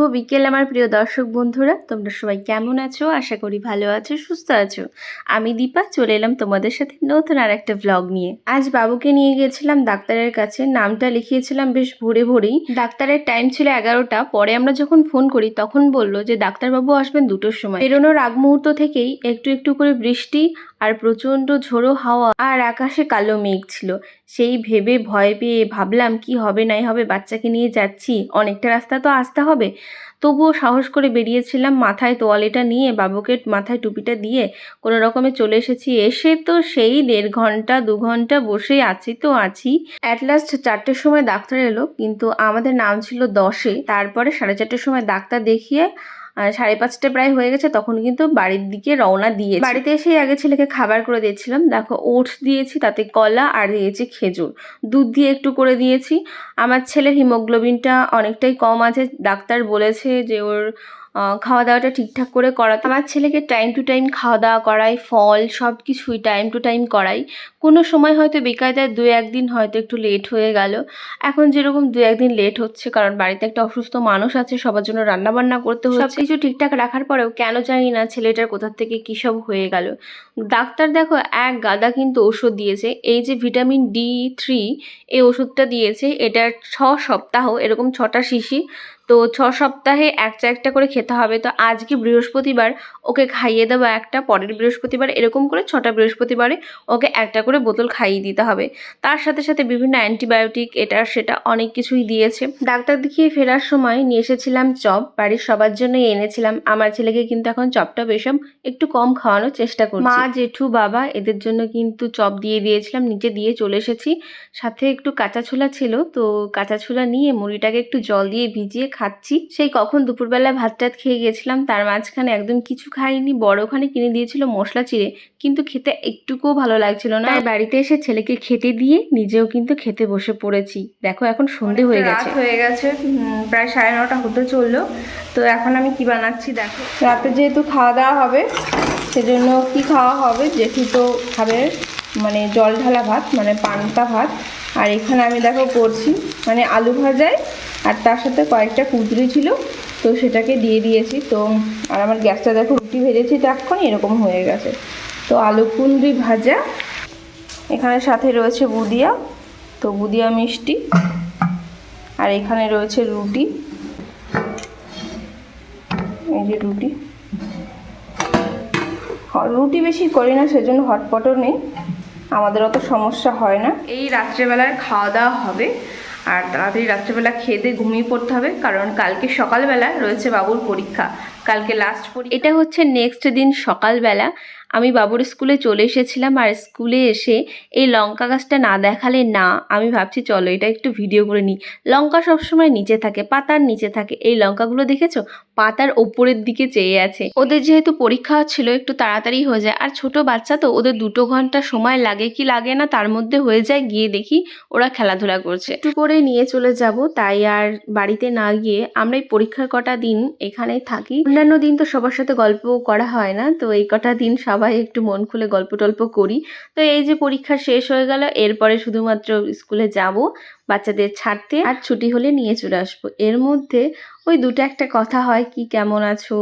শুভ বিকেল, আমার প্রিয় দর্শক বন্ধুরা। তোমরা সবাই কেমন আছো? আশা করি ভালো আছো, সুস্থ আছো। আমি দীপা, চলে এলাম তোমাদের সাথে নতুন আর একটা ব্লগ নিয়ে। আজ বাবুকে নিয়ে গেছিলাম ডাক্তারের কাছে। নামটা লিখিয়েছিলাম বেশ ভোরে ভোরেই। ডাক্তারের টাইম ছিল এগারোটা। পরে আমরা যখন ফোন করি, তখন বলল যে, ডাক্তারবাবু আসবেন দুটোর সময়। বেরোনোর আগ মুহূর্ত থেকেই একটু একটু করে বৃষ্টি আর প্রচণ্ড ঝোড়ো হাওয়া আর আকাশে কালো মেঘ ছিল। সেই ভেবে ভয় পেয়ে ভাবলাম, কি হবে নাই হবে, বাচ্চাকে নিয়ে যাচ্ছি, অনেকটা রাস্তা তো আসতে হবে। তবুও সাহস করে বেরিয়েছিলাম মাথায় তোয়ালেটা নিয়ে, বাবুকে মাথায় টুপিটা দিয়ে, কোনো রকমে চলে এসেছি। এসে তো সেই দেড় ঘণ্টা, দু ঘণ্টা বসে আছি তো আছি। অ্যাট লাস্ট চারটের সময় ডাক্তার এলো, কিন্তু আমাদের নাম ছিল দশে, তারপরে সাড়ে চারটের সময় ডাক্তার দেখিয়ে সাড়ে পাঁচটা প্রায় হয়ে গেছে, তখন কিন্তু বাড়ির দিকে রওনা দিয়ে বাড়িতে এসেই আগে ছেলেকে খাবার করে দিয়েছিলাম। দেখো, ওটস দিয়েছি, তাতে কলা আর দিয়েছি খেজুর। দুধ দিয়ে একটু করে দিয়েছি। আমার ছেলের হিমোগ্লোবিনটা অনেকটাই কম আছে। ডাক্তার বলেছে যে ওর খাওয়া দাওয়াটা ঠিকঠাক করে করাতে। আমার ছেলেকে টাইম টু টাইম খাওয়া দাওয়া করাই, ফল সব কিছুই টাইম টু টাইম করাই। কোনো সময় হয়তো বেকায়দায় দু একদিন হয়তো একটু লেট হয়ে গেল। এখন যেরকম দু একদিন লেট হচ্ছে, কারণ বাড়িতে একটা অসুস্থ মানুষ আছে, সবার জন্য রান্না বান্না করতে হচ্ছে। সব কিছু ঠিকঠাক রাখার পরেও কেন জানি না ছেলেটার কোথা থেকে কী সব হয়ে গেল। ডাক্তার দেখো, এক গাদা কিন্তু ওষুধ দিয়েছে, এই যে ভিটামিন ডি থ্রি এই ওষুধটা দিয়েছে, এটা ছ সপ্তাহ, এরকম ছটা শিশি। তো ছ সপ্তাহে একটা একটা করে খেতে হবে। তো আজকে বৃহস্পতিবার ওকে খাইয়ে দেবো একটা, পরের বৃহস্পতিবার এরকম করে ছটা বৃহস্পতিবারে ওকে একটা করে বোতল খাইয়ে দিতে হবে। তার সাথে সাথে বিভিন্ন অ্যান্টিবায়োটিক, এটা সেটা অনেক কিছুই দিয়েছে। ডাক্তার দেখিয়ে ফেরার সময় নিয়ে এসেছিলাম চপ। বাড়ির সবার জন্যই এনেছিলাম। আমার ছেলেকে কিন্তু এখন চপটা বেশম একটু কম খাওয়ানোর চেষ্টা করছি। মা, জেঠু, বাবা, এদের জন্য কিন্তু চপ দিয়ে দিয়েছিলাম, নিচে দিয়ে চলে এসেছি। সাথে একটু কাঁচা ছোলা ছিল, তো কাঁচা ছোলা নিয়ে মুড়িটাকে একটু জল দিয়ে ভিজিয়ে খাচ্ছি। সেই কখন দুপুরবেলা ভাত টাত খেয়ে গেছিলাম তার মাঝখানে একদম কিছু খাইনি বড় ওখানে কিনে দিয়েছিল মশলা চিড়ে কিন্তু খেতে একটুকুও ভালো লাগছিল না। তাই বাড়িতে এসে ছেলেকে খেতে দিয়ে নিজেও কিন্তু খেতে বসে পড়েছি। দেখো এখন সন্ধে হয়ে গেছে। হয়ে গেছে প্রায় সাড়ে নটা হতে চলল। তো এখন আমি কি বানাচ্ছি দেখো। রাতে যেহেতু খাওয়া দাওয়া হবে সেজন্য কি খাওয়া হবে? জেঠু তো খাবে মানে জল ঢালা ভাত মানে পান্তা ভাত। আর এখানে আমি দেখো করছি মানে আলু ভাজায় আর তার সাথে কয়েকটা কুঁদরি ছিল, তো সেটাকে দিয়ে দিয়েছি। তো, আর আমার গ্যাসটা দেখো, রুটি ভেজেছি তো এক্ষুনি, এরকম হয়ে গেছে। তো আলু কুঁদরি ভাজা, এখানে সাথে রয়েছে বুদিয়া, তো বুদিয়া মিষ্টি, আর এখানে রয়েছে রুটি। এই যে রুটি। রুটি বেশি করি না, সেজন্য হটপটও নেই। আমাদের অত সমস্যা হয় না। এই রাত্রেবেলার খাওয়া দাওয়া হবে। আর তাড়াতাড়ি রাত্রেবেলা খেয়ে দিয়ে ঘুমিয়ে পড়তে হবে, কারণ কালকে সকালবেলা রয়েছে বাবুর পরীক্ষা। কালকে লাস্ট পরীক্ষা। এটা হচ্ছে নেক্সট দিন সকালবেলা। আমি বাবুর স্কুলে চলে এসেছিলাম আর স্কুলে এসে এই লঙ্কা গাছটা না দেখালে না, আমি ভাবছি চলো এটা একটু ভিডিও করে নিই। লঙ্কা সবসময় নিচে থাকে, পাতার নিচে থাকে। এই লঙ্কাগুলো দেখেছ? পাতার ওপরের দিকে চেয়ে আছে। ওদের যেহেতু পরীক্ষা ছিল একটু তাড়াতাড়ি হয়ে যায়। আর ছোট বাচ্চা তো, ওদের দুটো ঘণ্টা সময় লাগে কি লাগে না, তার মধ্যে হয়ে যায়, গিয়ে দেখি ওরা খেলাধুলা করছে। একটু করে নিয়ে চলে যাব, তাই আর বাড়িতে না গিয়ে আমরা এই পরীক্ষার কটা দিন এখানে থাকি। অন্যান্য দিন তো সবার সাথে গল্প করা হয় না, তো এই কটা দিন সবাই একটু মন খুলে গল্প টল্প করি। তো এই যে পরীক্ষা শেষ হয়ে গেল, এরপরে শুধুমাত্র স্কুলে যাব, বাচ্চাদের ছাড়তে। আর ছুটি হলে নিয়ে চলে আসব। এর মধ্যে ওই দুটো একটা কথা হয়, কি কেমন আছো?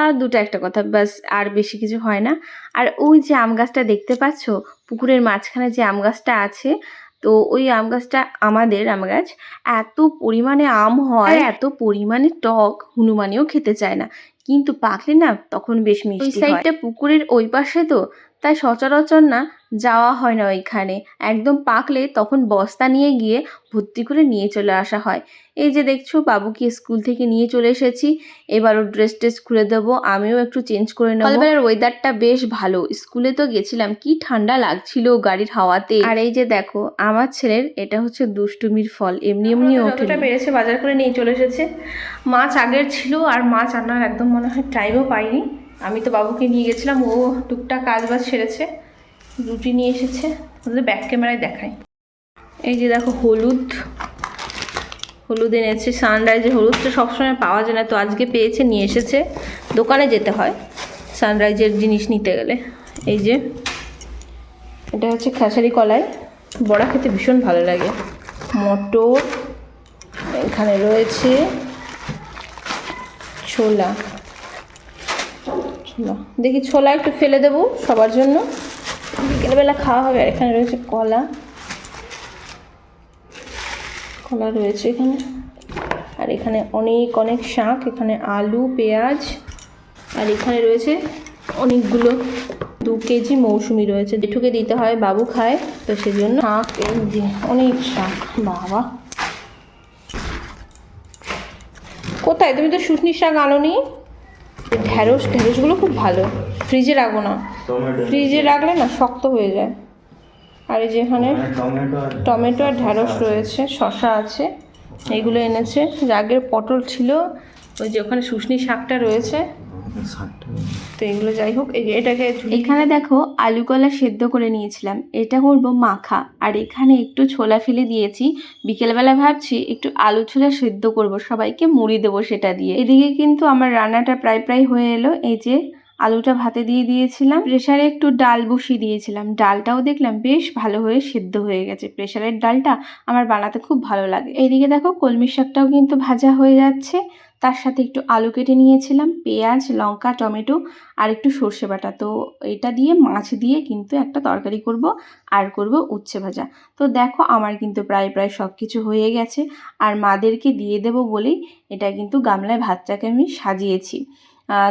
আর দুটো একটা কথা, ব্যাস, আর বেশি কিছু হয় না। আর ওই যে আম গাছটা দেখতে পাচ্ছ, পুকুরের মাঝখানে যে আম গাছটা আছে তো ওই আম গাছটা আমাদের আম গাছ। এত পরিমাণে আম হয় এত পরিমাণে টক হনুমানেও খেতে চায় না। কিন্তু পাকলে না তখন বেশ মিষ্টি ওই সাইডটা পুকুরের ওই পাশে তো তাই সচরাচর না যাওয়া হয় না ওইখানে। একদম পাকলে তখন বস্তা নিয়ে গিয়ে ভর্তি করে নিয়ে চলে আসা হয়। এই যে দেখছ বাবুকে স্কুল থেকে নিয়ে চলে এসেছি। এবার ওর ড্রেস ট্রেস খুলে দেবো আমিও একটু চেঞ্জ করে নেব। সকালবেলার ওয়েদারটা বেশ ভালো। স্কুলে তো গেছিলাম কি ঠান্ডা লাগছিল গাড়ির হাওয়াতে। আর এই যে দেখো আমার ছেলের এটা হচ্ছে দুষ্টুমির ফল এমনি এমনি পেরেছে বাজার করে নিয়ে চলে এসেছে। মাছ আগের ছিল আর মাছ আনার একদম মনে হয় টাইমও পাইনি। আমি তো বাবুকে নিয়ে গেছিলাম, ও টুকটাক কাজ বাজ সেরেছে, রুটি নিয়ে এসেছে, ওদের ব্যাক ক্যামেরায় দেখাই এই যে দেখো হলুদ হলুদ এনেছে সানরাইজের হলুদটা সবসময় পাওয়া যায় না, তো আজকে পেয়েছে, নিয়ে এসেছে, দোকানে যেতে হয় সানরাইজের জিনিস নিতে গেলে। এই যে, এটা হচ্ছে খেসারি কলাই, বড়া খেতে ভীষণ ভালো লাগে। মটর, এখানে রয়েছে ছোলা। দেখি ছোলা একটু ফেলে দেবো সবার জন্য। বিকেলবেলা খাওয়া হবে আর এখানে রয়েছে কলা। কলা রয়েছে এখানে। আর এখানে অনেক অনেক শাক, এখানে আলু, পেঁয়াজ, আর এখানে রয়েছে অনেকগুলো, দু কেজি মৌসুমি রয়েছে। জেঠুকে দিতে হয় বাবু খায়, তো সেজন্য শাক অনেক শাক, বাবা। কোথায়? তুমি তো শুকনি শাক আনোনি? ঢ্যাঁড়স ঢ্যাঁড়সগুলো খুব ভালো। ফ্রিজে রাখব না। ফ্রিজে রাখলে না শক্ত হয়ে যায়। আর এই যেখানে টমেটো আর ঢেঁড়স ঢ্যাঁড়স রয়েছে শশা আছে এগুলো এনেছে। আগের পটল ছিল ওই যে ওখানে শুশনি শাকটা রয়েছে। তো এগুলো যাই হোক এটাকে এখানে দেখো আলু কলা সেদ্ধ করে নিয়েছিলাম। এটা করব মাখা। আর এখানে একটু ছোলা ফেলে দিয়েছি। বিকেলবেলা ভাবছি একটু আলু ছোলা সেদ্ধ করব। সবাইকে মুড়ি দেবো সেটা দিয়ে। এদিকে কিন্তু আমার রান্নাটা প্রায় প্রায় হয়ে এলো। এই যে আলুটা ভাতে দিয়ে দিয়েছিলাম। প্রেশারে একটু ডাল বসিয়ে দিয়েছিলাম। ডালটাও দেখলাম বেশ ভালো হয়ে সেদ্ধ হয়ে গেছে। প্রেশারের ডালটা আমার বানাতে খুব ভালো লাগে। এইদিকে দেখো কলমি শাকটাও কিন্তু ভাজা হয়ে যাচ্ছে। তার সাথে একটু আলু কেটে নিয়েছিলাম, পেঁয়াজ, লঙ্কা, টমেটো আর একটু সর্ষে বাটা। তো এটা দিয়ে মাছ দিয়ে কিন্তু একটা তরকারি করব আর করব উচ্ছে ভাজা। তো দেখো আমার কিন্তু প্রায় প্রায় সব কিছু হয়ে গেছে। আর মাদেরকে দিয়ে দেব বলেই এটা কিন্তু গামলায় ভাতটাকে আমি সাজিয়েছি।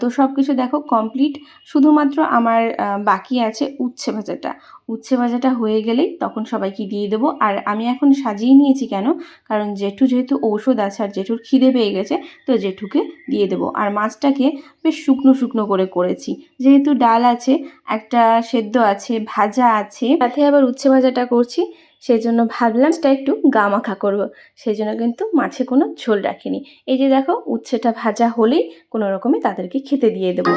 তো সব কিছু দেখো কমপ্লিট শুধুমাত্র আমার বাকি আছে উচ্ছে ভাজাটা। উচ্ছে ভাজাটা হয়ে গেলেই তখন সবাইকে দিয়ে দেবো। আর আমি এখন সাজিয়ে নিয়েছি কেন? কারণ জেঠু যেহেতু ঔষধ আছে আর জেঠুর খিদে পেয়ে গেছে, তো জেঠুকে দিয়ে দেবো। আর মাছটাকে বেশ শুকনো শুকনো করে করেছি। যেহেতু ডাল আছে, একটা সেদ্ধ আছে, ভাজা আছে, সাথে আবার উচ্ছে ভাজাটা করছি। সেই জন্য ভাবলাম সেটা একটু গা মাখা করব। সেই জন্য কিন্তু মাছে কোনো ঝোল রাখিনি। এই যে দেখো, উচ্ছেটা ভাজা হলেই কোনো রকমে তাদেরকে খেতে দিয়ে দেবো।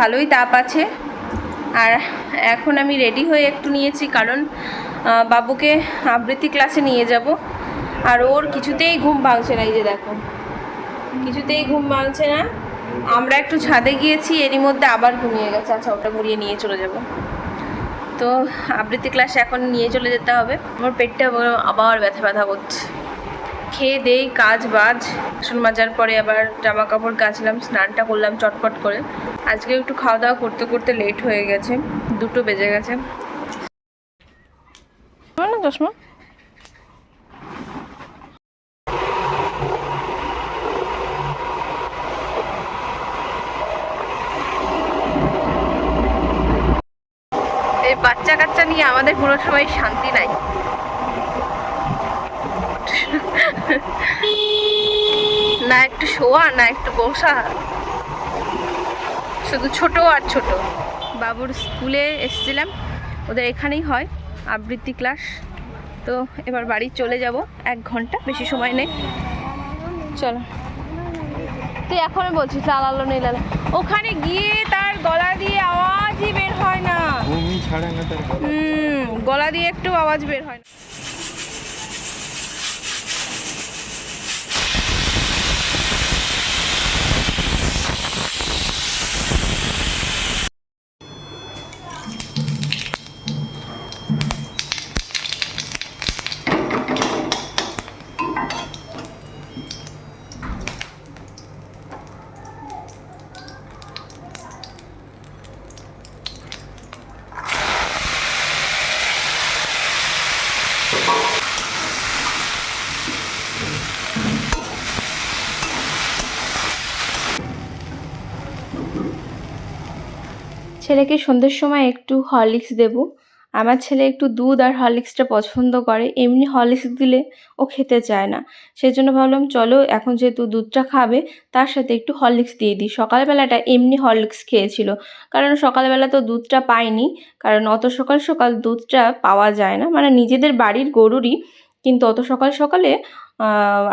ভালোই তাপ আছে। আর এখন আমি রেডি হয়ে একটু নিয়েছি, কারণ বাবুকে আবৃত্তি ক্লাসে নিয়ে যাব। আর ওর কিছুতেই ঘুম ভাঙছে না, এই যে দেখো। কিছুতেই ঘুম ভাঙছে না। আমরা একটু ছাদে গিয়েছি, এরই মধ্যে আবার ঘুমিয়ে গেছে। আচ্ছা ওটা ঘুরিয়ে নিয়ে চলে যাব। তো আবৃত্তি ক্লাসে এখন নিয়ে চলে যেতে হবে। আমার পেটটা আবার ব্যথা ব্যথা করছে। খেয়ে দেই, কাজ বাজ। বাসন মাজার পরে আবার জামা কাপড় কাচলাম, স্নানটা করলাম চটপট করে। আজকে একটু খাওয়া দাওয়া করতে করতে লেট হয়ে গেছে, দুটো বেজে গেছে। না চশমা বাচ্চা কাচ্চা নিয়ে আমাদের কোনো সময় শান্তি নাই। না একটু শোয়া না একটু বসা। শুধু ছোট আর ছোট। বাবুর স্কুলে এসেছিলাম। ওদের এখানেই হয় আবৃত্তি ক্লাস। তো এবার বাড়ি চলে যাব এক ঘণ্টা বেশি সময় নেই। চলো। তুই এখন বলছিস লালালো নেই লালা ওখানে গিয়ে তার গলা দিয়ে আওয়াজই বের হয় না। গলা দিয়ে একটু আওয়াজ বের হয় না। ছেলেকে সন্ধ্যের সময় একটু হরলিক্স দেব। আমার ছেলে একটু দুধ আর হরলিক্সটা পছন্দ করে। এমনি হরলিক্স দিলে ও খেতে চায় না। সেই জন্য ভাবলাম, চলো এখন যেহেতু দুধটা খাবে, তার সাথে একটু হরলিক্স দিয়ে দিই। সকালবেলাটা এমনি হরলিক্স খেয়েছিল। কারণ সকালবেলা তো দুধটা পাইনি। কারণ অত সকাল সকাল দুধটা পাওয়া যায় না। মানে নিজেদের বাড়ির গরুরই কিন্তু অত সকাল সকালে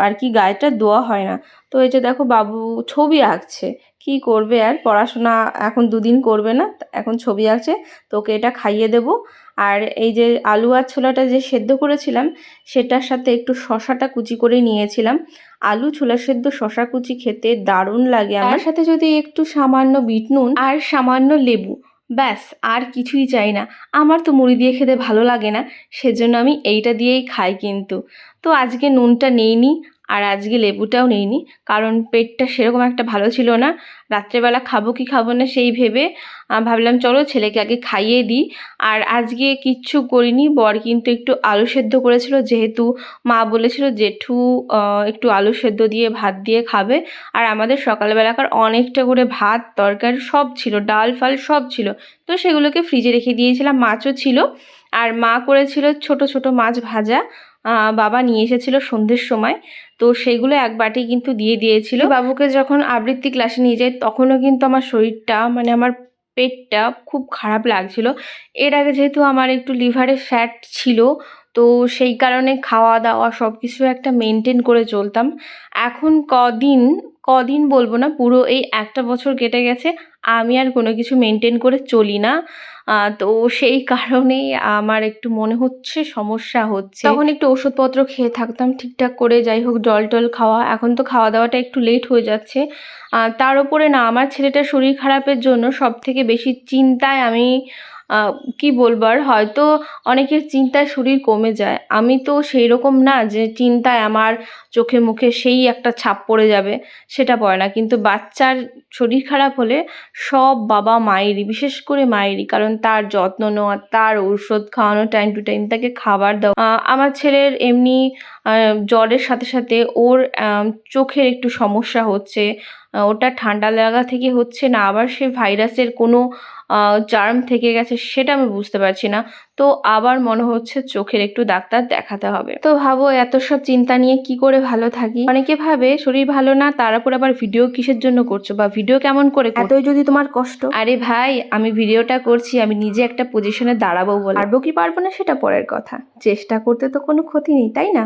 আর কি গায়েটা দোয়া হয় না। তো এই যে দেখো বাবু ছবি আঁকছে কি করবে আর? পড়াশোনা এখন দুদিন করবে না এখন ছবি আঁকছে তোকে এটা খাইয়ে দেব। আর এই যে আলু আর ছোলাটা যে সেদ্ধ করেছিলাম সেটার সাথে একটু শশাটা কুচি করে নিয়েছিলাম। আলু ছোলা সেদ্ধ শশা কুচি খেতে দারুণ লাগে আমার। সাথে যদি একটু সামান্য বিট নুন আর সামান্য লেবু। ব্যাস, আর কিছুই চাই না। আমার তো মুড়ি দিয়ে খেতে ভালো লাগে না, সেজন্য আমি এইটা দিয়েই খাই কিন্তু। তো আজকে নুনটা নেইনি আর আজকে লেবুটাও নেইনি, কারণ পেটটা সেরকম একটা ভালো ছিল না। রাত্রেবেলা খাব কি খাব না সেই ভেবে ভাবলাম চলো ছেলেকে আগে খাইয়ে দিই। আর আজকে কিচ্ছু করিনি, বর কিন্তু একটু আলু সেদ্ধ করেছিল, যেহেতু মা বলেছিল জেঠু একটু আলু সেদ্ধ দিয়ে ভাত দিয়ে খাবে। আর আমাদের সকালবেলাকার অনেকটা করে ভাত, তরকারি সব ছিল, ডাল ফাল সব ছিল। তো সেগুলোকে ফ্রিজে রেখে দিয়েছিলাম, মাছও ছিল। আর মা করেছিল ছোট ছোট মাছ ভাজা। বাবা নিয়ে এসেছিল সন্ধ্যের সময়। তো সেইগুলো এক বাটি কিন্তু দিয়ে দিয়েছিল। বাবুকে যখন আবৃত্তি ক্লাসে নিয়ে যাই, তখনও কিন্তু আমার শরীরটা মানে আমার পেটটা খুব খারাপ লাগছিল। এর আগে যেহেতু আমার একটু লিভারে ফ্যাট ছিল, তো সেই কারণে খাওয়া দাওয়া সব কিছু একটা মেনটেন করে চলতাম। এখন কদিন কদিন বলব না, পুরো এই একটা বছর কেটে গেছে, আমি আর কোনো কিছু মেনটেন করে চলি না। তো সেই কারণেই আমার একটু মনে হচ্ছে, সমস্যা হচ্ছে। তখন একটু ওষুধপত্র খেয়ে থাকতাম, ঠিকঠাক করে, যাই হোক, জল টল খাওয়া। এখন তো খাওয়া দাওয়াটা একটু লেট হয়ে যাচ্ছে। তার উপরে না, আমার ছেলেটার শরীর খারাপের জন্য সব থেকে বেশি চিন্তায় আমি কি বলবার হয়তো অনেকের চিন্তায় শরীর কমে যায়। আমি তো সেই রকম না যে চিন্তায় আমার চোখে মুখে সেই একটা ছাপ পড়ে যাবে, সেটা পড়ে না। কিন্তু বাচ্চার শরীর খারাপ হলে সব বাবা মায়েরই, বিশেষ করে মায়েরই, কারণ তার যত্ন নেওয়া, তার ঔষধ খাওয়ানো টাইম টু টাইম তাকে খাবার দেওয়া। আমার ছেলের এমনি জ্বরের সাথে সাথে ওর চোখের একটু সমস্যা হচ্ছে ওটা ঠান্ডা লাগা থেকে হচ্ছে না আবার সে ভাইরাসের কোনো জার্ম থেকে গেছে সেটা আমি বুঝতে পারছি না। তো আবার মনে হচ্ছে চোখের একটু ডাক্তার দেখাতে হবে। তো ভাবো এত সব চিন্তা নিয়ে কি করে ভালো থাকি? অনেকে ভাবে শরীর ভালো না তার উপর আবার ভিডিও কিসের জন্য করছ বা ভিডিও কেমন করে? এতই যদি তোমার কষ্ট। আরে ভাই আমি ভিডিওটা করছি আমি নিজে একটা পজিশনে দাঁড়াবো বলে। পারব কি পারব না সেটা পরের কথা। চেষ্টা করতে তো কোনো ক্ষতি নেই তাই না?